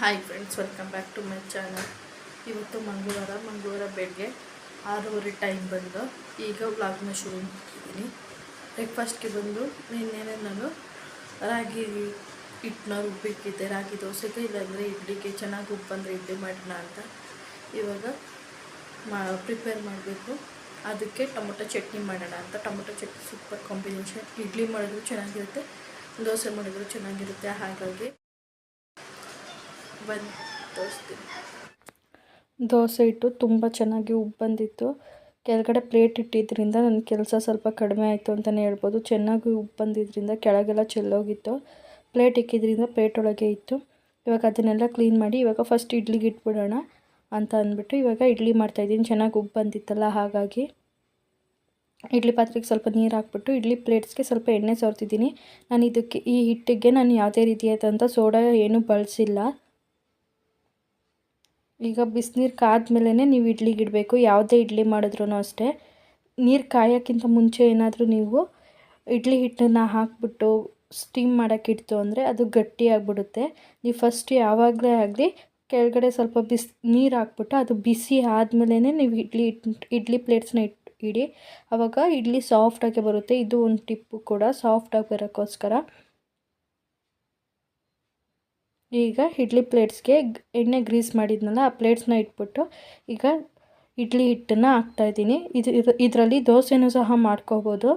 Hi friends welcome back to my channel ಇವತ್ತು ಮಂಗಳವಾರ ಮಂಗಳವಾರ ಬೆಳಗ್ಗೆ ಆರೂವರೆ ಟೈಮ್ ಬಂದು ಈಗ ವ್ಲಾಗ್ನ ಶುರು ಮಾಡ್ತಿದ್ದೀನಿ. ಬ್ರೇಕ್ಫಾಸ್ಟ್ಗೆ ಬಂದು ನಿನ್ನೆನೆ ನಾನು ರಾಗಿ ಹಿಟ್ಟನ್ನ ರುಬ್ಬಿಟ್ಟಿದ್ದೆ. ರಾಗಿ ದೋಸೆಗೆ ಇಲ್ಲಾಂದರೆ ಇಡ್ಲಿಗೆ ಚೆನ್ನಾಗಿ ಉಪ್ಪು ಬಂದರೆ ಇಡ್ಲಿ ಮಾಡೋಣ ಅಂತ ಇವಾಗ ಮಾ ಪ್ರಿಪೇರ್ ಮಾಡಬೇಕು. ಅದಕ್ಕೆ ಟೊಮೊಟೊ ಚಟ್ನಿ ಮಾಡೋಣ ಅಂತ. Tomato chutney super combination idli ಮಾಡಿದ್ರು ಚೆನ್ನಾಗಿರುತ್ತೆ, ದೋಸೆ ಮಾಡಿದ್ರು ಚೆನ್ನಾಗಿರುತ್ತೆ. ಹಾಗಾಗಿ ಬಂದು ತೋರಿಸ್ತೀನಿ ದೋಸೆ ಹಿಟ್ಟು ತುಂಬ ಚೆನ್ನಾಗಿ ಉಬ್ಬು ಬಂದಿತ್ತು. ಕೆಳಗಡೆ ಪ್ಲೇಟ್ ಇಟ್ಟಿದ್ದರಿಂದ ನನ್ನ ಕೆಲಸ ಸ್ವಲ್ಪ ಕಡಿಮೆ ಆಯಿತು ಅಂತಲೇ ಹೇಳ್ಬೋದು. ಚೆನ್ನಾಗಿ ಉಬ್ಬು ಬಂದಿದ್ದರಿಂದ ಕೆಳಗೆಲ್ಲ ಚೆಲ್ಲೋಗಿತ್ತು. ಪ್ಲೇಟ್ ಇಕ್ಕಿದ್ರಿಂದ ಪ್ಲೇಟ್ ಒಳಗೆ ಇತ್ತು. ಇವಾಗ ಅದನ್ನೆಲ್ಲ ಕ್ಲೀನ್ ಮಾಡಿ ಇವಾಗ ಫಸ್ಟ್ ಇಡ್ಲಿಗೆ ಇಟ್ಬಿಡೋಣ ಅಂತ ಅಂದ್ಬಿಟ್ಟು ಇವಾಗ ಇಡ್ಲಿ ಮಾಡ್ತಾಯಿದ್ದೀನಿ ಚೆನ್ನಾಗಿ ಉಬ್ಬು ಬಂದಿತ್ತಲ್ಲ ಹಾಗಾಗಿ. ಇಡ್ಲಿ ಪಾತ್ರೆಗೆ ಸ್ವಲ್ಪ ನೀರು ಹಾಕ್ಬಿಟ್ಟು ಇಡ್ಲಿ ಪ್ಲೇಟ್ಸ್ಗೆ ಸ್ವಲ್ಪ ಎಣ್ಣೆ ಸೋರ್ತಿದ್ದೀನಿ. ನಾನು ಇದಕ್ಕೆ ಈ ಹಿಟ್ಟಿಗೆ ನಾನು ಯಾವುದೇ ರೀತಿಯಾದಂಥ ಸೋಡಾ ಏನೂ ಬಳಸಿಲ್ಲ. ಈಗ ಬಿಸಿನೀರು ಕಾದ್ಮೇಲೆ ನೀವು ಇಡ್ಲಿಗೆ ಇಡಬೇಕು ಯಾವುದೇ ಇಡ್ಲಿ ಮಾಡಿದ್ರೂ ಅಷ್ಟೇ. ನೀರು ಕಾಯೋಕ್ಕಿಂತ ಮುಂಚೆ ಏನಾದರೂ ನೀವು ಇಡ್ಲಿ ಹಿಟ್ಟನ್ನು ಹಾಕ್ಬಿಟ್ಟು ಸ್ಟೀಮ್ ಮಾಡೋಕ್ಕಿಡ್ತು ಅಂದರೆ ಅದು ಗಟ್ಟಿಯಾಗ್ಬಿಡುತ್ತೆ ನೀವು ಫಸ್ಟ್ ಯಾವಾಗಲೇ ಆಗಲಿ ಕೆಳಗಡೆ ಸ್ವಲ್ಪ ಬಿಸಿ, ನೀರು ಹಾಕ್ಬಿಟ್ಟು ಅದು ಬಿಸಿ ಆದಮೇಲೆ ನೀವು ಇಡ್ಲಿ ಇಡ್ಲಿ ಪ್ಲೇಟ್ಸ್ನ ಇಟ್ಟು ಇಡಿ. ಆವಾಗ ಇಡ್ಲಿ ಸಾಫ್ಟಾಗೆ ಬರುತ್ತೆ. ಇದು ಒಂದು ಟಿಪ್ಪು ಕೂಡ ಸಾಫ್ಟಾಗಿ ಬರೋಕ್ಕೋಸ್ಕರ. ಈಗ ಇಡ್ಲಿ ಪ್ಲೇಟ್ಸ್ಗೆ ಎಣ್ಣೆ ಗ್ರೀಸ್ ಮಾಡಿದ್ನಲ್ಲ ಆ ಪ್ಲೇಟ್ಸ್ನ ಇಟ್ಬಿಟ್ಟು ಈಗ ಇಡ್ಲಿ ಹಿಟ್ಟನ್ನು ಹಾಕ್ತಾಯಿದ್ದೀನಿ ಇದು ಇದರಲ್ಲಿ ದೋಸೆನೂ ಸಹ ಮಾಡ್ಕೋಬೋದು.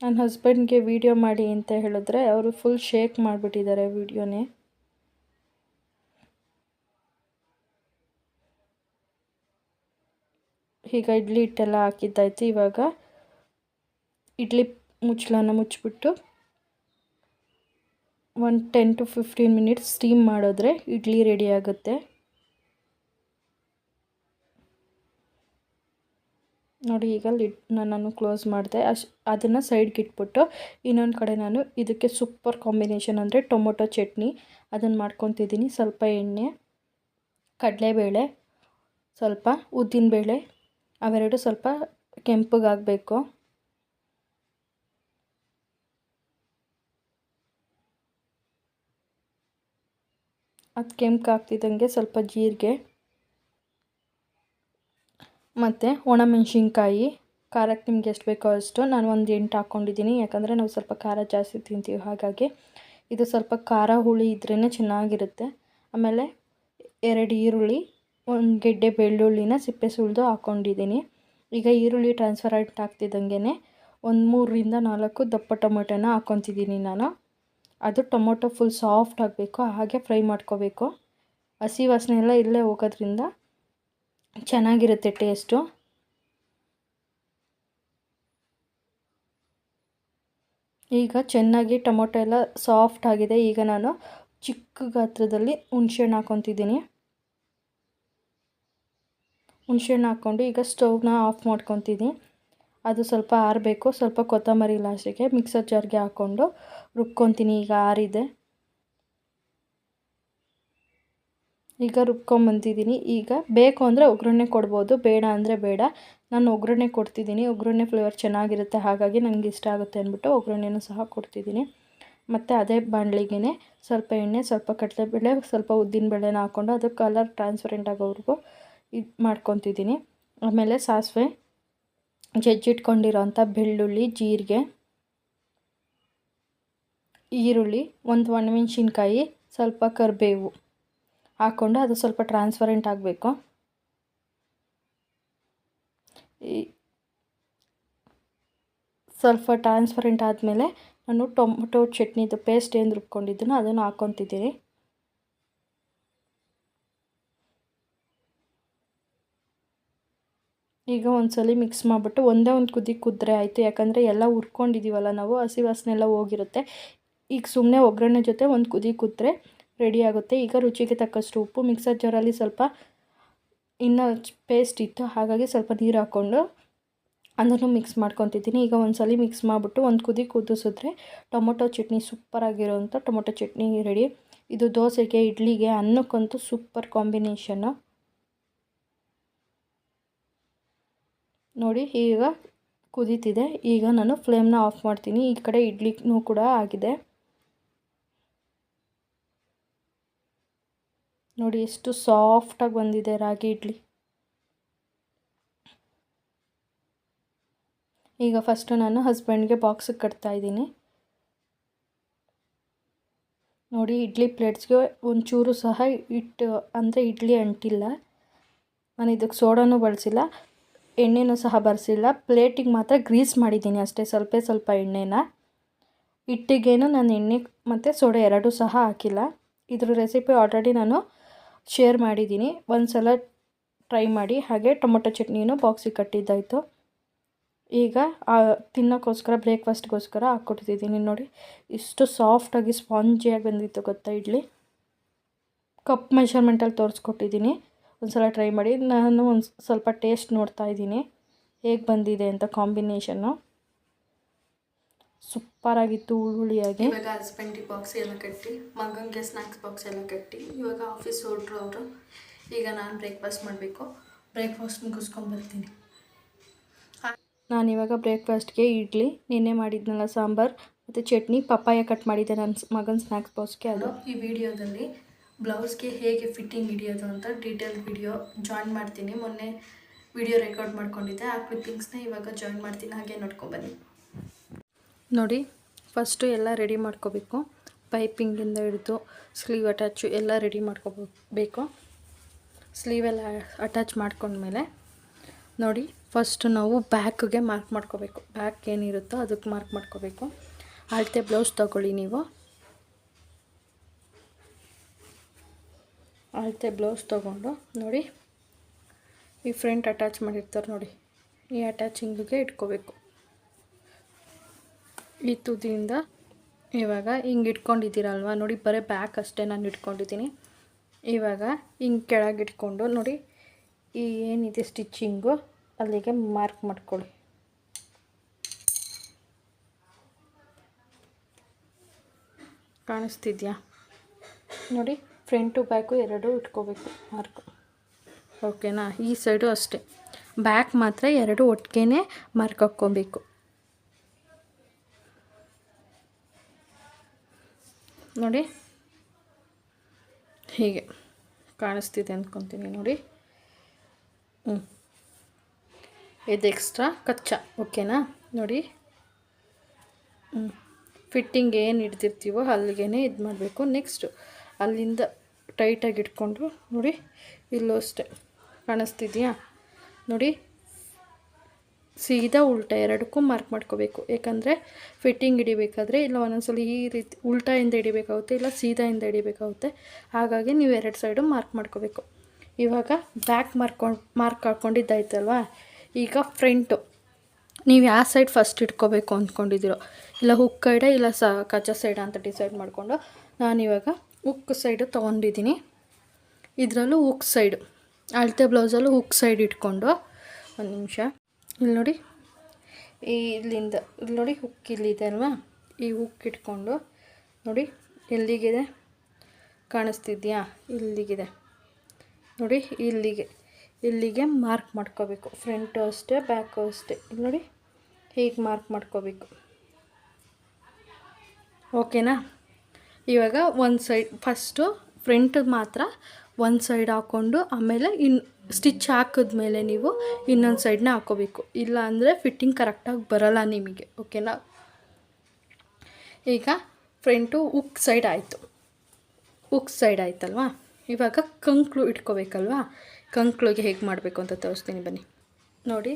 ನನ್ನ ಹಸ್ಬೆಂಡ್ಗೆ ವೀಡಿಯೋ ಮಾಡಿ ಅಂತ ಹೇಳಿದ್ರೆ ಅವರು ಫುಲ್ ಶೇಕ್ ಮಾಡಿಬಿಟ್ಟಿದ್ದಾರೆ ವೀಡಿಯೋನೇ ಈಗ ಇಡ್ಲಿ ಹಿಟ್ಟೆಲ್ಲ ಹಾಕಿದ್ದಾಯ್ತು. ಇವಾಗ ಇಡ್ಲಿ ಮುಚ್ಚಳನ ಮುಚ್ಚಿಬಿಟ್ಟು ಒಂದು ten to fifteen minutes steam ಮಾಡಿದ್ರೆ ಇಡ್ಲಿ ರೆಡಿ ಆಗುತ್ತೆ. ನೋಡಿ, ಈಗ ಲಿಡ್ ನಾನು ಕ್ಲೋಸ್ ಮಾಡಿದೆ. ಅಶ್, ಅದನ್ನು ಸೈಡ್ಗೆ ಇಟ್ಬಿಟ್ಟು ಇನ್ನೊಂದು ಕಡೆ ನಾನು ಇದಕ್ಕೆ ಸೂಪರ್ ಕಾಂಬಿನೇಷನ್ ಅಂದರೆ ಟೊಮೊಟೊ ಚಟ್ನಿ. ಅದನ್ನು ಮಾಡ್ಕೊತಿದ್ದೀನಿ. ಸ್ವಲ್ಪ ಎಣ್ಣೆ, ಕಡಲೆಬೇಳೆ, ಸ್ವಲ್ಪ ಉದ್ದಿನಬೇಳೆ, ಅವೆರಡು ಸ್ವಲ್ಪ ಕೆಂಪಗಾಗಬೇಕು ಅದು ಕೆಂಪಗಾಗ್ತಿದ್ದಂಗೆ ಸ್ವಲ್ಪ ಜೀರಿಗೆ. ಮತ್ತು ಒಣಮೆಣ್ಸಿನ್ಕಾಯಿ ಖಾರಕ್ಕೆ ನಿಮ್ಗೆ ಎಷ್ಟು ಬೇಕೋ ಅಷ್ಟು. ನಾನು ಒಂದು ಎಂಟು ಹಾಕ್ಕೊಂಡಿದ್ದೀನಿ ಯಾಕಂದರೆ ನಾವು ಸ್ವಲ್ಪ ಖಾರ ಜಾಸ್ತಿ ತಿಂತೀವಿ. ಹಾಗಾಗಿ ಇದು ಸ್ವಲ್ಪ ಖಾರ ಹುಳಿ ಇದ್ರೇ ಚೆನ್ನಾಗಿರುತ್ತೆ. ಆಮೇಲೆ ಎರಡು ಈರುಳ್ಳಿ, ಒಂದು ಗೆಡ್ಡೆ ಬೆಳ್ಳುಳ್ಳಿನ ಸಿಪ್ಪೆ ಸುಳಿದು ಹಾಕ್ಕೊಂಡಿದ್ದೀನಿ ಈಗ ಈರುಳ್ಳಿ ಟ್ರಾನ್ಸ್ಫರೆಂಟ್ ಆಗ್ತಿದ್ದಂಗೆ ಒಂದು ಮೂರರಿಂದ ನಾಲ್ಕು ದಪ್ಪ ಟೊಮೊಟೊನ ಹಾಕ್ಕೊತಿದ್ದೀನಿ ನಾನು. ಅದು ಟೊಮೊಟೊ ಫುಲ್ ಸಾಫ್ಟ್ ಆಗಬೇಕು. ಹಾಗೆ ಫ್ರೈ ಮಾಡ್ಕೋಬೇಕು. ಹಸಿ ವಾಸನೆ ಎಲ್ಲ ಇಲ್ಲೇ ಹೋಗೋದ್ರಿಂದ ಚೆನ್ನಾಗಿರುತ್ತೆ ಟೇಸ್ಟು. ಈಗ ಚೆನ್ನಾಗಿ ಟೊಮೊಟೊ ಎಲ್ಲ ಸಾಫ್ಟ್ ಆಗಿದೆ. ಈಗ ನಾನು ಚಿಕ್ಕ ಗಾತ್ರದಲ್ಲಿ ಹುಣ್ಸೆಹಣ್ಣು ಹಾಕ್ಕೊತಿದ್ದೀನಿ. ಹುಣ್ಸೆಹಣ್ಣು ಹಾಕ್ಕೊಂಡು ಈಗ ಸ್ಟೌವ್ನ ಆಫ್ ಮಾಡ್ಕೊತೀನಿ ಅದು ಸ್ವಲ್ಪ ಆರಬೇಕು. ಸ್ವಲ್ಪ ಕೊತ್ತಂಬರಿ ಲಾಸ್ಟಿಗೆ ಮಿಕ್ಸರ್ ಜಾರ್ಗೆ ಹಾಕ್ಕೊಂಡು ರುಬ್ಕೊತೀನಿ. ಈಗ ಆರಿದೆ. ಈಗ ರುಬ್ಕೊಂಬಂದಿದ್ದೀನಿ ಈಗ ಬೇಕು ಅಂದರೆ ಒಗ್ಗರಣೆ ಕೊಡ್ಬೋದು, ಬೇಡ ಅಂದರೆ ಬೇಡ. ನಾನು ಒಗ್ಗರಣೆ ಕೊಡ್ತಿದ್ದೀನಿ. ಒಗ್ಗರಣೆ ಫ್ಲೇವರ್ ಚೆನ್ನಾಗಿರುತ್ತೆ, ಹಾಗಾಗಿ ನನಗೆ ಇಷ್ಟ ಆಗುತ್ತೆ ಅಂದ್ಬಿಟ್ಟು ಒಗ್ಗರಣೆನೂ ಸಹ ಕೊಡ್ತಿದ್ದೀನಿ. ಮತ್ತು ಅದೇ ಬಾಣಲಿಗೆ ಸ್ವಲ್ಪ ಎಣ್ಣೆ, ಸ್ವಲ್ಪ ಕಡಲೆಬೇಳೆ, ಸ್ವಲ್ಪ ಉದ್ದಿನ ಬೇಳೆನ ಹಾಕ್ಕೊಂಡು ಅದು ಕಲರ್ ಟ್ರಾನ್ಸ್ಪರೆಂಟ್ ಆಗೋವರೆಗೂ ಇದು ಮಾಡ್ಕೊತಿದ್ದೀನಿ. ಆಮೇಲೆ ಸಾಸಿವೆ ಜಜ್ಜಿಟ್ಕೊಂಡಿರೋಂಥ ಬೆಳ್ಳುಳ್ಳಿ, ಜೀರಿಗೆ, ಈರುಳ್ಳಿ, ಒಂದು ಒಣಮೆಣ್ಸಿನ್ಕಾಯಿ, ಸ್ವಲ್ಪ ಕರಿಬೇವು. ಹಾಕ್ಕೊಂಡು ಅದು ಸ್ವಲ್ಪ ಟ್ರಾನ್ಸ್ಪರೆಂಟ್ ಆಗಬೇಕು. ಈ ಸ್ವಲ್ಪ ಟ್ರಾನ್ಸ್ಪರೆಂಟ್ ಆದಮೇಲೆ ನಾನು ಟೊಮೊಟೊ ಚಟ್ನಿದು ಪೇಸ್ಟ್ ಏನು ರುಬ್ಕೊಂಡಿದ್ದನೋ ಅದನ್ನು ಹಾಕ್ಕೊತಿದ್ದೀನಿ. ಈಗ ಒಂದ್ಸಲ ಮಿಕ್ಸ್ ಮಾಡಿಬಿಟ್ಟು ಒಂದೇ ಒಂದು ಕುದಿ ಕುದ್ರೆ ಆಯಿತು. ಯಾಕಂದರೆ ಎಲ್ಲ ಹುರ್ಕೊಂಡಿದ್ದೀವಲ್ಲ ನಾವು, ಹಸಿ ವಾಸನೆ ಎಲ್ಲ ಹೋಗಿರುತ್ತೆ. ಈಗ ಸುಮ್ಮನೆ ಒಗ್ಗರಣೆ ಜೊತೆ ಒಂದು ಕುದಿ ಕುದ್ರೆ ರೆಡಿ ಆಗುತ್ತೆ. ಈಗ ರುಚಿಗೆ ತಕ್ಕಷ್ಟು ಉಪ್ಪು ಮಿಕ್ಸರ್ ಜಾರಲ್ಲಿ ಸ್ವಲ್ಪ ಇನ್ನು ಪೇಸ್ಟ್ ಇತ್ತು. ಹಾಗಾಗಿ ಸ್ವಲ್ಪ ನೀರು ಹಾಕ್ಕೊಂಡು ಅದನ್ನು ಮಿಕ್ಸ್ ಮಾಡ್ಕೊತಿದ್ದೀನಿ. ಈಗ ಒಂದ್ಸಲ ಮಿಕ್ಸ್ ಮಾಡಿಬಿಟ್ಟು ಒಂದು ಕುದಿ ಕುದಿಸಿದ್ರೆ ಟೊಮೊಟೊ ಚಟ್ನಿ ಸೂಪರಾಗಿರೋವಂಥ ಟೊಮೊಟೊ ಚಟ್ನಿ ರೆಡಿ ಇದು ದೋಸೆಗೆ, ಇಡ್ಲಿಗೆ ಅನ್ನಕ್ಕಂತೂ ಸೂಪರ್ ಕಾಂಬಿನೇಷನ್ನು ನೋಡಿ, ಈಗ ಕುದೀತಿದೆ. ಈಗ ನಾನು ಫ್ಲೇಮ್ನ ಆಫ್ ಮಾಡ್ತೀನಿ. ಈ ಕಡೆ ಇಡ್ಲಿನೂ ಕೂಡ ಆಗಿದೆ. ನೋಡಿ, ಎಷ್ಟು ಸಾಫ್ಟಾಗಿ ಬಂದಿದೆ ರಾಗಿ ಇಡ್ಲಿ. ಈಗ ಫಸ್ಟು ನಾನು ಹಸ್ಬೆಂಡ್ಗೆ ಬಾಕ್ಸಿಗೆ ಕಟ್ತಾ ಇದ್ದೀನಿ. ನೋಡಿ, ಇಡ್ಲಿ ಪ್ಲೇಟ್ಸ್ಗೆ ಒಂಚೂರು ಸಹ ಇಟ್ಟು ಅಂದರೆ ಇಡ್ಲಿ ಅಂಟಿಲ್ಲ. ನಾನು ಇದಕ್ಕೆ ಸೋಡಾನು ಬಳಸಿಲ್ಲ, ಎಣ್ಣೆನೂ ಸಹ ಬರೆಸಿಲ್ಲ. ಪ್ಲೇಟಿಗೆ ಮಾತ್ರ ಗ್ರೀಸ್ ಮಾಡಿದ್ದೀನಿ ಅಷ್ಟೇ, ಸ್ವಲ್ಪ ಸ್ವಲ್ಪ ಎಣ್ಣೆನ. ಇಟ್ಟಿಗೇನು ನಾನು ಎಣ್ಣೆ ಮತ್ತು ಸೋಡಾ ಎರಡೂ ಸಹ ಹಾಕಿಲ್ಲ. ಇದ್ರ ರೆಸಿಪಿ ಆಲ್ರೆಡಿ ನಾನು ಶೇರ್ ಮಾಡಿದ್ದೀನಿ. ಒಂದು ಸಲ ಟ್ರೈ ಮಾಡಿ. ಹಾಗೆ ಟೊಮೊಟೊ ಚಟ್ನಿನೂ ಬಾಕ್ಸಿಗೆ ಕಟ್ಟಿದ್ದಾಯಿತು. ಈಗ ತಿನ್ನೋಕ್ಕೋಸ್ಕರ ಬ್ರೇಕ್ಫಾಸ್ಟ್ಗೋಸ್ಕರ ಹಾಕ್ಕೊಟ್ಟಿದ್ದೀನಿ ನೋಡಿ. ಇಷ್ಟು ಸಾಫ್ಟಾಗಿ ಸ್ಪಾಂಜಿಯಾಗಿ ಬಂದಿತ್ತು ಗೊತ್ತಾ ಇಡ್ಲಿ. ಕಪ್ ಮೆಷರ್ಮೆಂಟಲ್ಲಿ ತೋರಿಸ್ಕೊಟ್ಟಿದ್ದೀನಿ. ಒಂದು ಸಲ ಟ್ರೈ ಮಾಡಿ. ನಾನು ಒಂದು ಸ್ವಲ್ಪ ಟೇಸ್ಟ್ ನೋಡ್ತಾ ಇದ್ದೀನಿ. ಹೇಗೆ ಬಂದಿದೆ ಅಂತ ಕಾಂಬಿನೇಷನ್ನು ಸೂಪರಾಗಿತ್ತು ಹುಳಿಯಾಗಿ ಇವಾಗ ಹಸ್ಬೆಂಡಿಗೆ ಬಾಕ್ಸ್ ಎಲ್ಲ ಕಟ್ಟಿ ಮಗನಿಗೆ ಸ್ನ್ಯಾಕ್ಸ್ ಬಾಕ್ಸ್ ಎಲ್ಲ ಕಟ್ಟಿ ಇವಾಗ ಆಫೀಸ್ ಹೊರಟ್ರು ಅವರು. ಈಗ ನಾನು ಬ್ರೇಕ್ಫಾಸ್ಟ್ ಮಾಡಬೇಕು. ಬ್ರೇಕ್ಫಾಸ್ಟ್ ಮುಗಿಸ್ಕೊಂಬರ್ತೀನಿ ನಾನಿವಾಗ ಬ್ರೇಕ್ಫಾಸ್ಟ್ಗೆ ಇಡ್ಲಿ ನಿನ್ನೆ ಮಾಡಿದ್ನಲ್ಲ ಸಾಂಬಾರು ಮತ್ತು ಚಟ್ನಿ ಪಪ್ಪಾಯ ಕಟ್ ಮಾಡಿದ್ದೆ ನನ್ನ ಮಗನ ಸ್ನ್ಯಾಕ್ಸ್ ಬಾಕ್ಸ್ಗೆ ಅದು. ಈ ವಿಡಿಯೋದಲ್ಲಿ ಬ್ಲೌಸ್ಗೆ ಹೇಗೆ ಫಿಟ್ಟಿಂಗ್ ಹಿಡಿಯೋದು ಅಂತ ಡೀಟೇಲ್ ವಿಡಿಯೋ ಜಾಯಿನ್ ಮಾಡ್ತೀನಿ. ಮೊನ್ನೆ ವಿಡಿಯೋ ರೆಕಾರ್ಡ್ ಮಾಡ್ಕೊಂಡಿದ್ದೆ. ಆ ಕ್ಲಿಪ್ಪಿಂಗ್ಸ್ನ ಇವಾಗ ಜಾಯಿನ್ ಮಾಡ್ತೀನಿ. ಹಾಗೆ ನೋಡ್ಕೊಬನ್ನಿ ನೋಡಿ ಫಸ್ಟು ಎಲ್ಲ ರೆಡಿ ಮಾಡ್ಕೋಬೇಕು. ಪೈಪಿಂಗಿಂದ ಹಿಡಿದು ಸ್ಲೀವ್ ಅಟ್ಯಾಚು ಎಲ್ಲ ರೆಡಿ ಮಾಡ್ಕೋಬೇಕು. ಸ್ಲೀವೆಲ್ಲ ಅಟ್ಯಾಚ್ ಮಾಡ್ಕೊಂಡ್ಮೇಲೆ ನೋಡಿ ಫಸ್ಟು ನಾವು ಬ್ಯಾಕ್ಗೆ ಮಾರ್ಕ್ ಮಾಡ್ಕೋಬೇಕು. ಬ್ಯಾಕ್ ಏನಿರುತ್ತೋ ಅದಕ್ಕೆ ಮಾರ್ಕ್ ಮಾಡ್ಕೋಬೇಕು. ಅಳತೆ ಬ್ಲೌಸ್ ತಗೊಳ್ಳಿ ನೀವು. ಅಳತೆ ಬ್ಲೌಸ್ ತೊಗೊಂಡು ನೋಡಿ, ಈ ಫ್ರಂಟ್ ಅಟ್ಯಾಚ್ ಮಾಡಿರ್ತಾರೆ ನೋಡಿ, ಈ ಅಟ್ಯಾಚಿಂಗಿಗೆ ಇಟ್ಕೋಬೇಕು. ಈ ತುದಿಯಿಂದ ಇವಾಗ ಹಿಂಗೆ ಇಟ್ಕೊಂಡಿದ್ದೀರಲ್ವ? ನೋಡಿ, ಬರೀ ಬ್ಯಾಕ್ ಅಷ್ಟೇ ನಾನು ಇಟ್ಕೊಂಡಿದ್ದೀನಿ. ಇವಾಗ ಹಿಂಗೆ ಕೆಳಗೆ ಇಟ್ಕೊಂಡು ನೋಡಿ, ಈ ಏನಿದೆ ಸ್ಟಿಚ್ಚಿಂಗು ಅಲ್ಲಿಗೆ ಮಾರ್ಕ್ ಮಾಡ್ಕೊಳ್ಳಿ. ಕಾಣಿಸ್ತಿದ್ಯಾ? ನೋಡಿ ಫ್ರಂಟು ಬ್ಯಾಕು ಎರಡು ಇಟ್ಕೋಬೇಕು ಮಾರ್ಕ್ ಓಕೆನಾ ಈ ಸೈಡು ಅಷ್ಟೇ. ಬ್ಯಾಕ್ ಮಾತ್ರ ಎರಡು ಒಟ್ಟಿಗೆ ಮಾರ್ಕ್ ಹಾಕ್ಕೊಬೇಕು. ನೋಡಿ. ಹೀಗೆ ಕಾಣಿಸ್ತಿದೆ ಅಂದ್ಕೊತೀನಿ ನೋಡಿ. ಹ್ಞೂ ಇದು ಎಕ್ಸ್ಟ್ರಾ ಕಚ್ಚಾ ಓಕೆನಾ ನೋಡಿ. ಹ್ಞೂ ಫಿಟ್ಟಿಂಗ್ ಏನು ಹಿಡ್ದಿರ್ತೀವೋ ಅಲ್ಲಿಗೆ ಇದು ಮಾಡಬೇಕು. ನೆಕ್ಸ್ಟು ಅಲ್ಲಿಂದ ಟೈಟಾಗಿ ಇಟ್ಕೊಂಡು ನೋಡಿ. ಇಲ್ಲೂ ಅಷ್ಟೆ. ಕಾಣಿಸ್ತಿದೆಯಾ? ನೋಡಿ. ಸೀದಾ ಉಲ್ಟಾ ಎರಡಕ್ಕೂ ಮಾರ್ಕ್ ಮಾಡ್ಕೋಬೇಕು. ಯಾಕಂದರೆ ಫಿಟ್ಟಿಂಗ್ ಹಿಡಿಬೇಕಾದ್ರೆ ಇಲ್ಲ ಒಂದೊಂದ್ಸಲ ಈ ರೀತಿ ಉಲ್ಟಾಯಿಂದ ಹಿಡಿಬೇಕಾಗುತ್ತೆ ಇಲ್ಲ ಸೀದಾಯಿಂದ ಹಿಡಿಬೇಕಾಗುತ್ತೆ. ಹಾಗಾಗಿ ನೀವು ಎರಡು ಸೈಡು ಮಾರ್ಕ್ ಮಾಡ್ಕೋಬೇಕು. ಇವಾಗ ಬ್ಯಾಕ್ ಮಾರ್ಕೊಂಡು ಮಾರ್ಕ್ ಹಾಕ್ಕೊಂಡಿದ್ದಾಯ್ತಲ್ವಾ ಈಗ ಫ್ರಂಟು ನೀವು ಯಾವ ಸೈಡ್ ಫಸ್ಟ್ ಇಟ್ಕೋಬೇಕು ಅಂದ್ಕೊಂಡಿದ್ದೀರೋ, ಇಲ್ಲ ಹುಕ್ ಸೈಡ ಇಲ್ಲ ಸ, ಕಚ್ಚ ಸೈಡ ಅಂತ ಡಿಸೈಡ್ ಮಾಡಿಕೊಂಡು ನಾನಿವಾಗ ಹುಕ್ ಸೈಡು ತೊಗೊಂಡಿದ್ದೀನಿ. ಇದರಲ್ಲೂ ಹುಕ್ ಸೈಡು ಅಳತೆ ಬ್ಲೌಸಲ್ಲೂ ಹುಕ್ ಸೈಡ್ ಇಟ್ಕೊಂಡು, ಒಂದು ನಿಮಿಷ. ಇಲ್ಲಿ ನೋಡಿ. ಇಲ್ಲಿಂದ, ಇಲ್ಲಿ ನೋಡಿ ಹುಕ್ ಇಲ್ಲಿದೆ ಅಲ್ವಾ? ಈ ಹುಕ್ ಇಟ್ಕೊಂಡು ನೋಡಿ, ಎಲ್ಲಿಗಿದೆ? ಕಾಣಿಸ್ತಿದ್ಯಾ? ಇಲ್ಲಿಗಿದೆ. ನೋಡಿ, ಇಲ್ಲಿಗೆ ಇಲ್ಲಿಗೆ ಮಾರ್ಕ್ ಮಾಡ್ಕೋಬೇಕು. ಫ್ರಂಟು ಅಷ್ಟೇ ಬ್ಯಾಕು ಅಷ್ಟೇ ಇಲ್ಲಿ ನೋಡಿ, ಹೀಗೆ ಮಾರ್ಕ್ ಮಾಡ್ಕೋಬೇಕು. ಓಕೆನಾ ಇವಾಗ ಒಂದು ಸೈಡ್ ಫಸ್ಟು ಫ್ರಂಟ್ ಮಾತ್ರ ಒಂದು ಸೈಡ್ ಹಾಕ್ಕೊಂಡು ಆಮೇಲೆ ಇನ್ನು ಸ್ಟಿಚ್ ಹಾಕಿದ್ಮೇಲೆ ನೀವು ಇನ್ನೊಂದು ಸೈಡ್ನ ಹಾಕ್ಕೋಬೇಕು ಇಲ್ಲ ಅಂದರೆ ಫಿಟ್ಟಿಂಗ್ ಕರೆಕ್ಟಾಗಿ ಬರೋಲ್ಲ ನಿಮಗೆ ಓಕೆನಾ ಈಗ ಫ್ರಂಟು ಉಕ್ ಸೈಡ್ ಆಯಿತು. ಉಕ್ ಸೈಡ್ ಆಯ್ತಲ್ವಾ? ಇವಾಗ ಕಂಕ್ಳು ಇಟ್ಕೋಬೇಕಲ್ವಾ? ಕಂಕ್ಳಿಗೆ ಹೇಗೆ ಮಾಡಬೇಕು ಅಂತ ತೋರಿಸ್ತೀನಿ ಬನ್ನಿ. ನೋಡಿ,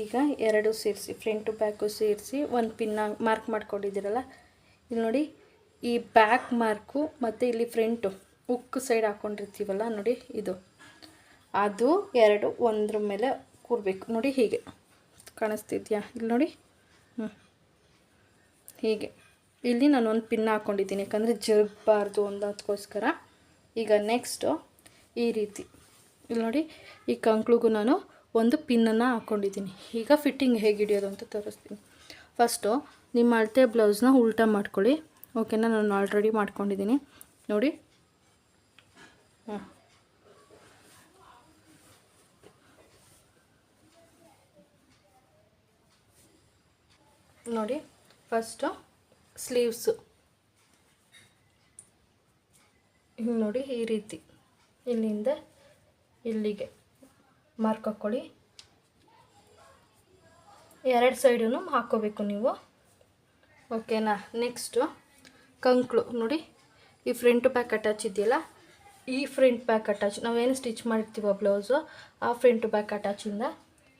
ಈಗ ಎರಡು ಸೇರಿಸಿ ಫ್ರಂಟು ಬ್ಯಾಕು ಸೇರಿಸಿ ಒಂದು ಪಿನ್ನ ಮಾರ್ಕ್ ಮಾಡ್ಕೊಂಡಿದ್ದೀರಲ್ಲ? ಇಲ್ಲಿ ನೋಡಿ, ಈ ಬ್ಯಾಕ್ ಮಾರ್ಕು ಮತ್ತು ಇಲ್ಲಿ ಫ್ರಂಟು ಉಕ್ಕು ಸೈಡ್ ಹಾಕ್ಕೊಂಡಿರ್ತೀವಲ್ಲ ನೋಡಿ ಇದು. ಅದು ಎರಡು ಒಂದ್ರ ಮೇಲೆ ಕೂರಬೇಕು. ನೋಡಿ ಹೀಗೆ. ಕಾಣಿಸ್ತಿದ್ಯಾ? ಇಲ್ಲಿ ನೋಡಿ. ಹ್ಞೂ ಹೀಗೆ. ಇಲ್ಲಿ ನಾನು ಒಂದು ಪಿನ್ ಹಾಕ್ಕೊಂಡಿದ್ದೀನಿ ಯಾಕಂದರೆ ಜರುಗಬಾರ್ದು ಅನ್ನೋದಕ್ಕೋಸ್ಕರ ಈಗ ನೆಕ್ಸ್ಟು ಈ ರೀತಿ. ಇಲ್ಲಿ ನೋಡಿ, ಈ ಕಂಕ್ಳಿಗೂ ನಾನು ಒಂದು ಪಿನ್ನನ್ನು ಹಾಕ್ಕೊಂಡಿದ್ದೀನಿ ಈಗ ಫಿಟ್ಟಿಂಗ್ ಹೇಗೆ ಹಿಡಿಯೋದು ಅಂತ ತೋರಿಸ್ತೀನಿ. ಫಸ್ಟು ನಿಮ್ಮ ಅಳತೆ ಬ್ಲೌಸ್ನ ಉಲ್ಟಾ ಮಾಡ್ಕೊಳ್ಳಿ. ಓಕೆನಾ ನಾನು ಆಲ್ರೆಡಿ ಮಾಡ್ಕೊಂಡಿದ್ದೀನಿ. ನೋಡಿ. ಹಾಂ. ನೋಡಿ ಫಸ್ಟು ಸ್ಲೀವ್ಸು ಹಿಂಗೆ ನೋಡಿ ಈ ರೀತಿ. ಇಲ್ಲಿಂದ ಇಲ್ಲಿಗೆ ಮಾರ್ಕ್ ಹಾಕ್ಕೊಳ್ಳಿ ಎರಡು ಸೈಡೂ ಹಾಕ್ಕೋಬೇಕು ನೀವು. ಓಕೆನಾ ನೆಕ್ಸ್ಟು ಕಂಕ್ಳು. ನೋಡಿ, ಈ ಫ್ರಂಟ್ ಬ್ಯಾಕ್ ಅಟ್ಯಾಚ್ ಇದೆಯಲ್ಲ? ಈ ಫ್ರಂಟ್ ಬ್ಯಾಕ್ ಅಟ್ಯಾಚ್, ನಾವೇನು ಸ್ಟಿಚ್ ಮಾಡಿರ್ತೀವೋ ಬ್ಲೌಸು, ಆ ಫ್ರಂಟ್ ಬ್ಯಾಕ್ ಅಟ್ಯಾಚಿಂದ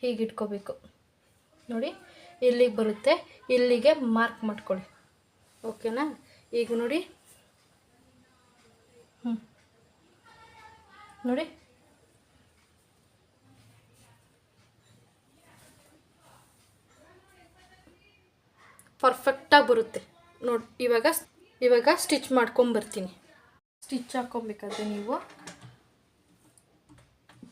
ಹೀಗೆ ಇಟ್ಕೋಬೇಕು. ನೋಡಿ, ಇಲ್ಲಿಗೆ ಬರುತ್ತೆ. ಇಲ್ಲಿಗೆ ಮಾರ್ಕ್ ಮಾಡ್ಕೊಳ್ಳಿ. ಓಕೆನಾ? ಈಗ ನೋಡಿ. ಹ್ಞೂ ನೋಡಿ. ಪರ್ಫೆಕ್ಟಾಗಿ ಬರುತ್ತೆ. ನೋಡಿ, ಇವಾಗ ಇವಾಗ ಸ್ಟಿಚ್ ಮಾಡ್ಕೊಂಬರ್ತೀನಿ. ಸ್ಟಿಚ್ ಹಾಕ್ಕೊಬೇಕಾದ್ರೆ ನೀವು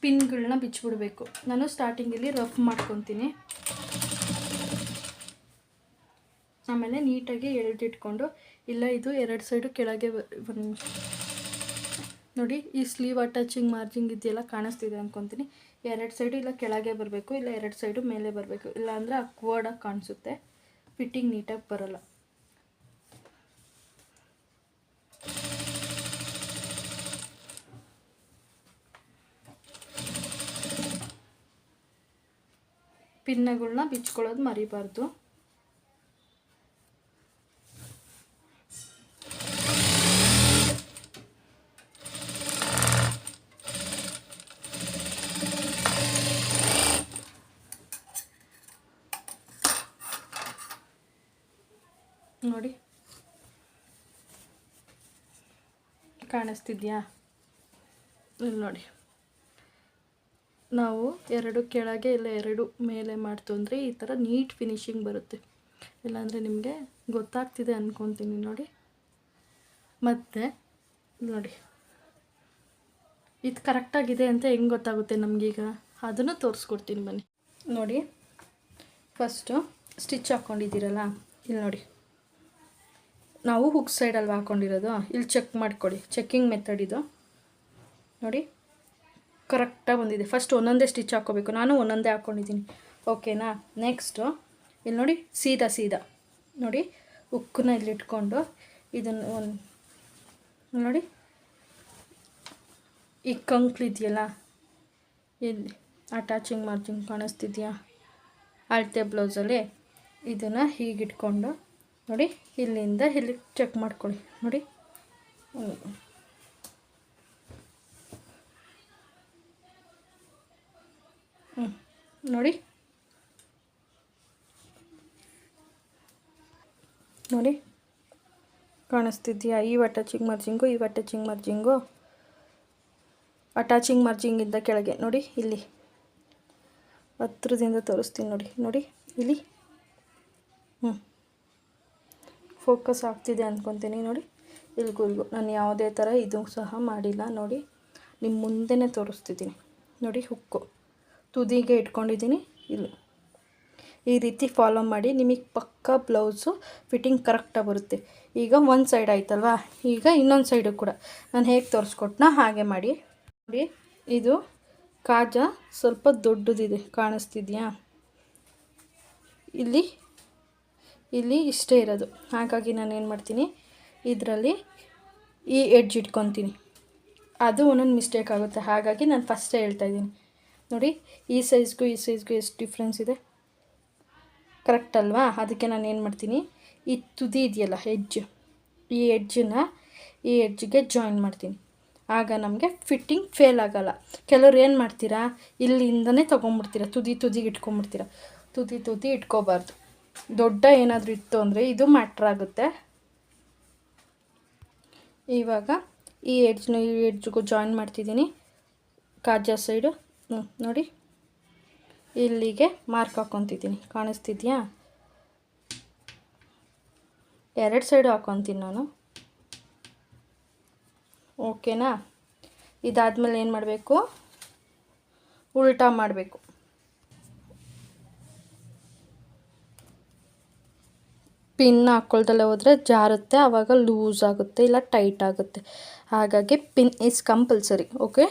ಪಿನ್ಗಳನ್ನ ಬಿಚ್ಚಿಬಿಡ್ಬೇಕು. ನಾನು ಸ್ಟಾರ್ಟಿಂಗಲ್ಲಿ ರಫ್ ಮಾಡ್ಕೊತೀನಿ. ಆಮೇಲೆ ನೀಟಾಗಿ ಎಳೆದಿಟ್ಕೊಂಡು ಇಲ್ಲ ಇದು ಎರಡು ಸೈಡು ಕೆಳಗೆ ನೋಡಿ, ಈ ಸ್ಲೀವ್ ಅಟ್ಯಾಚಿಂಗ್ ಮಾರ್ಜಿಂಗ್ ಇದೆಯಲ್ಲ ಕಾಣಿಸ್ತಿದೆ ಅಂದ್ಕೊತೀನಿ ಎರಡು ಸೈಡು ಇಲ್ಲ ಕೆಳಗೆ ಬರಬೇಕು, ಇಲ್ಲ ಎರಡು ಸೈಡು ಮೇಲೆ ಬರಬೇಕು. ಇಲ್ಲಾಂದರೆ ಅಕ್ವರ್ಡಾಗಿ ಕಾಣಿಸುತ್ತೆ. ಫಿಟ್ಟಿಂಗ್ ನೀಟಾಗಿ ಬರಲ್ಲ. ಪಿನ್ನಗಳನ್ನ ಬಿಚ್ಕೊಳ್ಳೋದು ಮರಿಬಾರ್ದು. ನೋಡಿ. ಕಾಣಿಸ್ತಿದ್ಯಾ? ಇಲ್ಲಿ ನೋಡಿ. ನಾವು ಎರಡು ಕೆಳಗೆ ಇಲ್ಲ ಎರಡು ಮೇಲೆ ಮಾಡ್ತು ಅಂದರೆ ಈ ಥರ ನೀಟ್ ಫಿನಿಶಿಂಗ್ ಬರುತ್ತೆ. ಇಲ್ಲಾಂದರೆ ನಿಮಗೆ ಗೊತ್ತಾಗ್ತಿದೆ ಅಂದ್ಕೊತೀನಿ ನೋಡಿ. ಮತ್ತು ನೋಡಿ. ಇದು ಕರೆಕ್ಟಾಗಿದೆ ಅಂತ ಹೆಂಗೆ ಗೊತ್ತಾಗುತ್ತೆ ನಮಗೀಗ? ಅದನ್ನು ತೋರಿಸ್ಕೊಡ್ತೀನಿ ಬನ್ನಿ. ನೋಡಿ ಫಸ್ಟು ಸ್ಟಿಚ್ ಹಾಕ್ಕೊಂಡಿದ್ದೀರಲ್ಲ ಇಲ್ಲಿ ನೋಡಿ. ನಾವು ಹುಕ್ ಸೈಡಲ್ಲಿ ಹಾಕ್ಕೊಂಡಿರೋದು ಇಲ್ಲಿ ಚೆಕ್ ಮಾಡ್ಕೊಳ್ಳಿ ಚೆಕ್ಕಿಂಗ್ ಮೆಥಡ್ ಇದು. ನೋಡಿ. ಕರೆಕ್ಟಾಗಿ ಬಂದಿದೆ. ಫಸ್ಟ್ ಒಂದೊಂದೇ ಸ್ಟಿಚ್ ಹಾಕ್ಕೋಬೇಕು. ನಾನು ಒಂದೊಂದೇ ಹಾಕ್ಕೊಂಡಿದ್ದೀನಿ. ಓಕೆನಾ ನೆಕ್ಸ್ಟು ಇಲ್ಲಿ ನೋಡಿ, ಸೀದಾ ಸೀದಾ. ನೋಡಿ, ಉಕ್ಕನ್ನ ಇಲ್ಲಿ ಇಟ್ಕೊಂಡು ಇದನ್ನು ಒಂದು ನೋಡಿ. ಈ ಕಂಕ್ಲಿದೆಯಲ್ಲ ಇಲ್ಲಿ ಅಟ್ಯಾಚಿಂಗ್ ಮಾರ್ಜಿಂಗ್ ಕಾಣಿಸ್ತಿದೆಯಾ? ಅಳತೆ ಬ್ಲೌಸಲ್ಲಿ ಇದನ್ನು ಹೀಗಿಟ್ಕೊಂಡು ನೋಡಿ, ಇಲ್ಲಿಂದ ಇಲ್ಲಿ ಚೆಕ್ ಮಾಡ್ಕೊಳ್ಳಿ. ನೋಡಿ ಹ್ಮ್. ಹ್ಞೂ ನೋಡಿ. ನೋಡಿ. ಕಾಣಿಸ್ತಿದ್ಯಾ? ಈ ಅಟ್ಯಾಚಿಂಗ್ ಮರ್ಜಿಂಗು, ಈ ಅಟ್ಯಾಚಿಂಗ್ ಮರ್ಜಿಂಗು. ಅಟ್ಯಾಚಿಂಗ್ ಮರ್ಜಿಂಗಿಂದ ಕೆಳಗೆ. ನೋಡಿ, ಇಲ್ಲಿ. ಹತ್ರದಿಂದ ತೋರಿಸ್ತೀನಿ ನೋಡಿ. ನೋಡಿ, ಇಲ್ಲಿ. ಹ್ಞೂ ಫೋಕಸ್ ಆಗ್ತಿದೆ ಅಂದ್ಕೊತೀನಿ ನೋಡಿ. ಇಲ್ಗೂ ನಾನು ಯಾವುದೇ ಥರ ಇದು ಸಹ ಮಾಡಿಲ್ಲ ನೋಡಿ. ನಿಮ್ಮ ಮುಂದೆನೇ ತೋರಿಸ್ತಿದ್ದೀನಿ. ನೋಡಿ, ಹುಕ್ಕು. ತುದಿಗೆ ಇಟ್ಕೊಂಡಿದ್ದೀನಿ. ಇಲ್ಲಿ. ಈ ರೀತಿ ಫಾಲೋ ಮಾಡಿ. ನಿಮಗೆ ಪಕ್ಕ ಬ್ಲೌಸು ಫಿಟ್ಟಿಂಗ್ ಕರೆಕ್ಟಾಗಿ ಬರುತ್ತೆ. ಈಗ ಒಂದು ಸೈಡ್ ಆಯ್ತಲ್ವಾ? ಈಗ ಇನ್ನೊಂದು ಸೈಡು ಕೂಡ. ನಾನು ಹೇಗೆ ತೋರಿಸ್ಕೊಟ್ನ ಹಾಗೆ ಮಾಡಿ. ನೋಡಿ, ಇದು ಕಾಜ ಸ್ವಲ್ಪ ದೊಡ್ಡದಿದೆ. ಕಾಣಿಸ್ತಿದ್ಯಾ? ಇಲ್ಲಿ ಇಲ್ಲಿ ಇಷ್ಟೇ ಇರೋದು. ಹಾಗಾಗಿ ನಾನು ಏನು ಮಾಡ್ತೀನಿ? ಇದರಲ್ಲಿ ಈ ಎಡ್ಜ್ ಇಟ್ಕೊತೀನಿ. ಅದು ಒಂದೊಂದು ಮಿಸ್ಟೇಕ್ ಆಗುತ್ತೆ. ಹಾಗಾಗಿ ನಾನು ಫಸ್ಟೇ ಹೇಳ್ತಾ ಇದ್ದೀನಿ. ನೋಡಿ, ಈ ಸೈಜ್ಗೂ ಈ ಸೈಜ್ಗೂ ಎಷ್ಟು ಡಿಫ್ರೆನ್ಸ್ ಇದೆ? ಕರೆಕ್ಟ್ ಅಲ್ವಾ? ಅದಕ್ಕೆ ನಾನು ಏನು ಮಾಡ್ತೀನಿ? ಈ ತುದಿ ಇದೆಯಲ್ಲ ಎಡ್ಜ್ ಈ ಹೆಡ್ಜನ್ನ ಈ ಹೆಡ್ಜ್ಗೆ ಜಾಯಿನ್ ಮಾಡ್ತೀನಿ. ಆಗ ನಮಗೆ ಫಿಟ್ಟಿಂಗ್ ಫೇಲ್ ಆಗೋಲ್ಲ. ಕೆಲವ್ರು ಏನು ಮಾಡ್ತೀರಾ? ಇಲ್ಲಿಂದನೇ ತೊಗೊಂಬಿಡ್ತೀರಾ ತುದಿ ತುದಿಗೆ ಇಟ್ಕೊಂಬಿಡ್ತೀರಾ ತುದಿ ತುದಿ ಇಟ್ಕೋಬಾರ್ದು. ದೊಡ್ಡ ಏನಾದರೂ ಇತ್ತು ಅಂದರೆ ಇದು ಮ್ಯಾಟ್ರ್ ಆಗುತ್ತೆ. ಇವಾಗ ಈ ಎಡ್ಜ್ನ ಈ ಎಡ್ಜ್ಗೂ ಜಾಯಿನ್ ಮಾಡ್ತಿದ್ದೀನಿ. ಕಾಜಾ ಸೈಡು ನೋಡಿ. ಇಲ್ಲಿಗೆ ಮಾರ್ಕ್ ಹಾಕ್ಕೊತಿದ್ದೀನಿ ಕಾಣಿಸ್ತಿದ್ಯಾ? ಎರಡು ಸೈಡು ಹಾಕ್ಕೊತೀನಿ ನಾನು. ಓಕೆನಾ ಇದಾದಮೇಲೆ ಏನು ಮಾಡಬೇಕು? ಉಲ್ಟಾ ಮಾಡಬೇಕು. ಪಿನ್ ಹಾಕ್ಕೊಳ್ದಲ್ಲೇ ಹೋದರೆ ಜಾರುತ್ತೆ ಆವಾಗ ಲೂಸ್ ಆಗುತ್ತೆ, ಇಲ್ಲ ಟೈಟ್ ಆಗುತ್ತೆ. ಹಾಗಾಗಿ ಪಿನ್ ಇಸ್ ಕಂಪಲ್ಸರಿ ಓಕೆ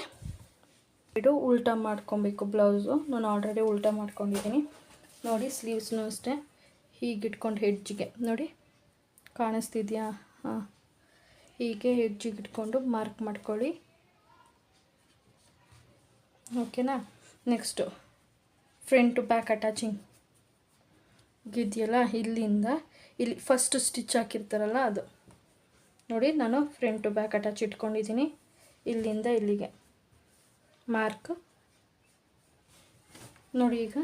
ಇದು ಉಲ್ಟಾ ಮಾಡ್ಕೊಬೇಕು ಬ್ಲೌಸು. ನಾನು ಆಲ್ರೆಡಿ ಉಲ್ಟಾ ಮಾಡ್ಕೊಂಡಿದ್ದೀನಿ. ನೋಡಿ ಸ್ಲೀವ್ಸ್ನು ಅಷ್ಟೇ. ಹೀಗೆ ಹೆಜ್ಜಿಗೆ. ನೋಡಿ, ಕಾಣಿಸ್ತಿದ್ಯಾ? ಹಾಂ. ಹೀಗೆ ಹೆಜ್ಜಿಗೆ ಇಟ್ಕೊಂಡು ಮಾರ್ಕ್ ಮಾಡ್ಕೊಳ್ಳಿ. ಓಕೆನಾ next front to back attaching ಇದೆಯಲ್ಲ, ಇಲ್ಲಿಂದ. ಇಲ್ಲಿ ಫಸ್ಟ್ ಸ್ಟಿಚ್ ಹಾಕಿರ್ತಾರಲ್ಲ ಅದು. ನೋಡಿ, ನಾನು ಫ್ರಂಟ್ ಟು ಬ್ಯಾಕ್ ಅಟ್ಯಾಚ್ ಇಟ್ಕೊಂಡಿದ್ದೀನಿ. ಇಲ್ಲಿಂದ ಇಲ್ಲಿಗೆ. ಮಾರ್ಕ್ ನೋಡಿ ಈಗ.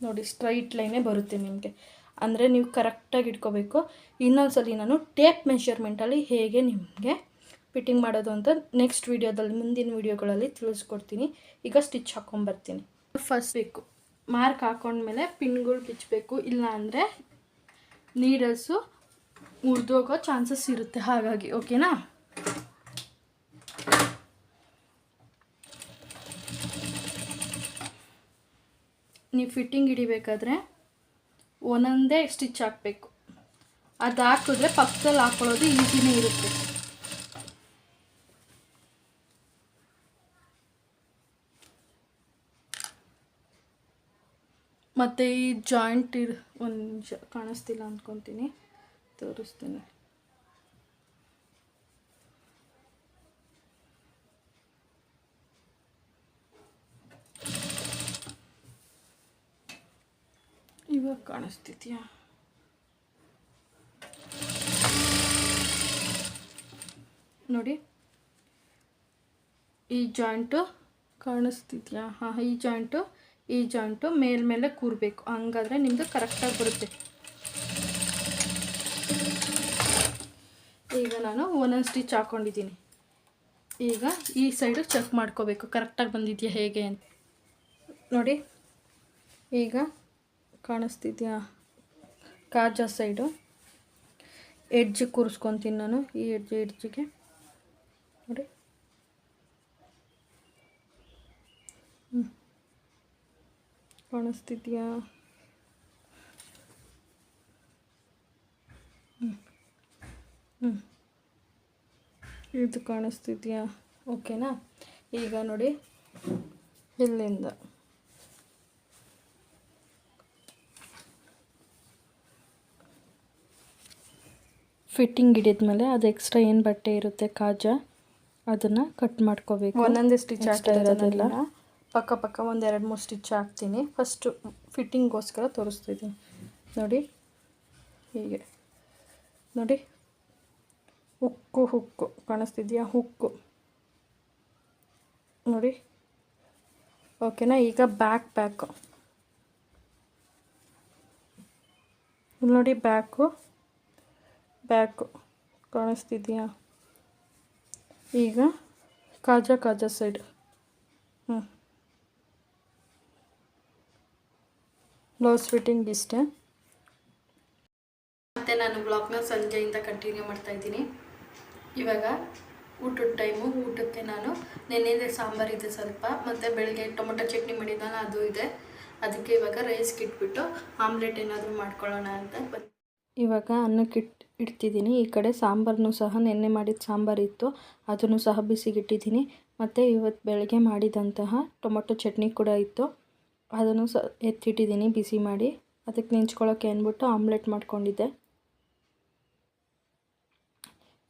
ನೋಡಿ ಸ್ಟ್ರೈಟ್ ಲೈನೇ ಬರುತ್ತೆ ನಿಮಗೆ. ಅಂದರೆ ನೀವು ಕರೆಕ್ಟಾಗಿ ಇಟ್ಕೋಬೇಕು. ಇನ್ನೊಂದ್ಸಲಿ ನಾನು ಟೇಪ್ ಮೆಷರ್ಮೆಂಟಲ್ಲಿ ಹೇಗೆ ನಿಮಗೆ ಫಿಟ್ಟಿಂಗ್ ಮಾಡೋದು ಅಂತ ನೆಕ್ಸ್ಟ್ ವೀಡಿಯೋದಲ್ಲಿ ಮುಂದಿನ ವೀಡಿಯೋಗಳಲ್ಲಿ ತಿಳಿಸ್ಕೊಡ್ತೀನಿ. ಈಗ ಸ್ಟಿಚ್ ಹಾಕ್ಕೊಂಬರ್ತೀನಿ ಫಸ್ಟ್ ಬೇಕು. ಮಾರ್ಕ್ ಹಾಕೊಂಡ್ಮೇಲೆ ಪಿನ್ಗಳು ಬಿಚ್ಚಬೇಕು ಇಲ್ಲ ಅಂದರೆ ನೀಡಲ್ಸು ಮುರಿದೋಗೋ ಚಾನ್ಸಸ್ ಇರುತ್ತೆ ಹಾಗಾಗಿ, ಓಕೆನಾ? ನೀವು ಫಿಟ್ಟಿಂಗ್ ಹಿಡಿಬೇಕಾದ್ರೆ ಒಂದೊಂದೇ ಸ್ಟಿಚ್ ಹಾಕಬೇಕು. ಅದು ಹಾಕಿದ್ರೆ ಪಕ್ಕದಲ್ಲಿ ಹಾಕೊಳ್ಳೋದು ಈಸಿನೇ ಇರುತ್ತೆ. ಮತ್ತು ಈ ಜಾಯಿಂಟ್ ಇರ್ ಒಂದು ನಿಮಿಷ ಕಾಣಿಸ್ತಿಲ್ಲ ಅಂದ್ಕೊತೀನಿ ತೋರಿಸ್ತೀನಿ. ಇವಾಗ ಕಾಣಿಸ್ತಿದ್ಯಾ? ನೋಡಿ. ಈ ಜಾಯಿಂಟು ಕಾಣಿಸ್ತಿದ್ಯಾ? ಹಾಂ, ಈ ಜಾಯಿಂಟು ಈ ಜಾಯಿಂಟು ಮೇಲ್ಮೇಲೆ ಕೂರಬೇಕು. ಹಂಗಾದ್ರೆ ನಿಮ್ಮದು ಕರೆಕ್ಟಾಗಿ ಬರುತ್ತೆ. ಈಗ ನಾನು ಒಂದೊಂದು ಸ್ಟಿಚ್ ಹಾಕ್ಕೊಂಡಿದ್ದೀನಿ ಈಗ ಈ ಸೈಡು ಚೆಕ್ ಮಾಡ್ಕೋಬೇಕು. ಕರೆಕ್ಟಾಗಿ ಬಂದಿದೆಯಾ, ಹೇಗೆ ಅಂತ. ನೋಡಿ. ಈಗ ಕಾಣಿಸ್ತಿದ್ಯಾ? ಕಾಜಾ ಸೈಡು ಎಡ್ಜ್ ಕೂರಿಸ್ಕೊತೀನಿ ನಾನು ಈ ಎಡ್ಜ್ ಎಡ್ಜಿಗೆ ನೋಡಿ ಹ್ಞೂ ಕಾಣಿಸ್ತಿದ್ಯಾ? ಹ್ಞೂ ಇದು ಕಾಣಿಸ್ತಿದ್ಯಾ? ಓಕೆನಾ? ಈಗ ನೋಡಿ ಇಲ್ಲಿಂದ. ಫಿಟ್ಟಿಂಗ್ ಹಿಡಿದ್ಮೇಲೆ ಅದು ಎಕ್ಸ್ಟ್ರಾ ಏನು ಬಟ್ಟೆ ಇರುತ್ತೆ ಕಾಜ ಅದನ್ನು ಕಟ್ ಮಾಡ್ಕೋಬೇಕು. ಒಂದೊಂದೇ ಸ್ಟಿಚ್ ಆಗ್ತಾ ಇರೋದಿಲ್ಲ. ಪಕ್ಕ ಪಕ್ಕ ಒಂದು ಎರಡು ಮೂರು ಸ್ಟಿಚ್ ಹಾಕ್ತೀನಿ. ಫಸ್ಟು ಫಿಟ್ಟಿಂಗ್ಗೋಸ್ಕರ ತೋರಿಸ್ತಿದ್ದೀನಿ ನೋಡಿ, ಹೀಗೆ. ನೋಡಿ ಹುಕ್ಕು ಹುಕ್ಕು. ಕಾಣಿಸ್ತಿದೆಯಾ? ಹುಕ್ಕು. ನೋಡಿ. ಓಕೆನಾ ಈಗ ಬ್ಯಾಕ್ ಬ್ಯಾಕು ನೋಡಿ ಬ್ಯಾಕು ಬ್ಯಾಕು ಕಾಣಿಸ್ತಿದೆಯಾ? ಈಗ ಕಾಜಾ ಕಾಜಾ ಸೈಡ್ ಹ್ಞೂ ಬ್ಲೌಸ್ ಫಿಟ್ಟಿಂಗ್ ಇಷ್ಟೇ ಮತ್ತು ನಾನು ಬ್ಲಾಗ್ನ ಸಂಜೆಯಿಂದ ಕಂಟಿನ್ಯೂ ಮಾಡ್ತಾ ಇದ್ದೀನಿ. ಇವಾಗ ಊಟದ ಟೈಮು ಊಟಕ್ಕೆ ನಾನು ನೆನ್ನೆದೆ ಸಾಂಬಾರಿದೆ ಸ್ವಲ್ಪ. ಮತ್ತು ಬೆಳಗ್ಗೆ ಟೊಮೊಟೊ ಚಟ್ನಿ ಮಾಡಿದ್ದಾನ ಅದು ಇದೆ. ಅದಕ್ಕೆ ಇವಾಗ ರೈಸ್ಗೆ ಇಟ್ಬಿಟ್ಟು ಆಮ್ಲೆಟ್ ಏನಾದರೂ ಮಾಡ್ಕೊಳ್ಳೋಣ ಅಂತ ಇವಾಗ ಅನ್ನಕ್ಕೆ ಇಟ್ ಇಡ್ತಿದ್ದೀನಿ. ಈ ಕಡೆ ಸಾಂಬಾರನ್ನು ಸಹ ನೆನ್ನೆ ಮಾಡಿದ ಸಾಂಬಾರಿತ್ತು ಅದನ್ನು ಸಹ ಬಿಸಿಗಿಟ್ಟಿದ್ದೀನಿ. ಮತ್ತು ಇವತ್ತು ಬೆಳಗ್ಗೆ ಮಾಡಿದಂತಹ ಟೊಮೊಟೊ ಚಟ್ನಿ ಕೂಡ ಇತ್ತು. ಅದನ್ನು ಸ ಎತ್ತಿಟ್ಟಿದ್ದೀನಿ ಬಿಸಿ ಮಾಡಿ. ಅದಕ್ಕೆ ನೆಂಚ್ಕೊಳ್ಳೋಕೆ ಅಂದ್ಬಿಟ್ಟು ಆಮ್ಲೆಟ್ ಮಾಡ್ಕೊಂಡಿದ್ದೆ.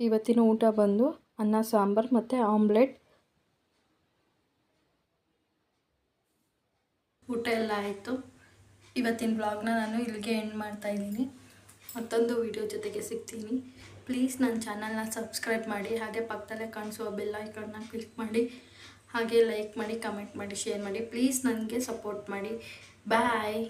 ಇವತ್ತಿನ ಊಟ ಬಂದು ಅನ್ನ, ಸಾಂಬಾರು ಮತ್ತು ಆಮ್ಲೆಟ್. ಊಟ ಎಲ್ಲ ಆಯಿತು. ಇವತ್ತಿನ ಬ್ಲಾಗ್ನ ನಾನು ಇಲ್ಲಿಗೆ ಎಂಡ್ ಮಾಡ್ತಾ ಇದ್ದೀನಿ. ಮತ್ತೊಂದು ವಿಡಿಯೋ ಜೊತೆಗೆ ಸಿಗ್ತೀನಿ. ಪ್ಲೀಸ್ ನನ್ನ ಚಾನಲ್ನ ಸಬ್ಸ್ಕ್ರೈಬ್ ಮಾಡಿ, ಹಾಗೆ ಪಕ್ಕದಲ್ಲೇ ಕಾಣಿಸುವ ಬೆಲ್ಲ ಐಕಾನ್ನ ಕ್ಲಿಕ್ ಮಾಡಿ. ಹಾಗೆ ಲೈಕ್ ಮಾಡಿ ಕಮೆಂಟ್ ಮಾಡಿ ಶೇರ್ ಮಾಡಿ ಪ್ಲೀಸ್ ನನಗೆ ಸಪೋರ್ಟ್ ಮಾಡಿ. ಬಾಯ್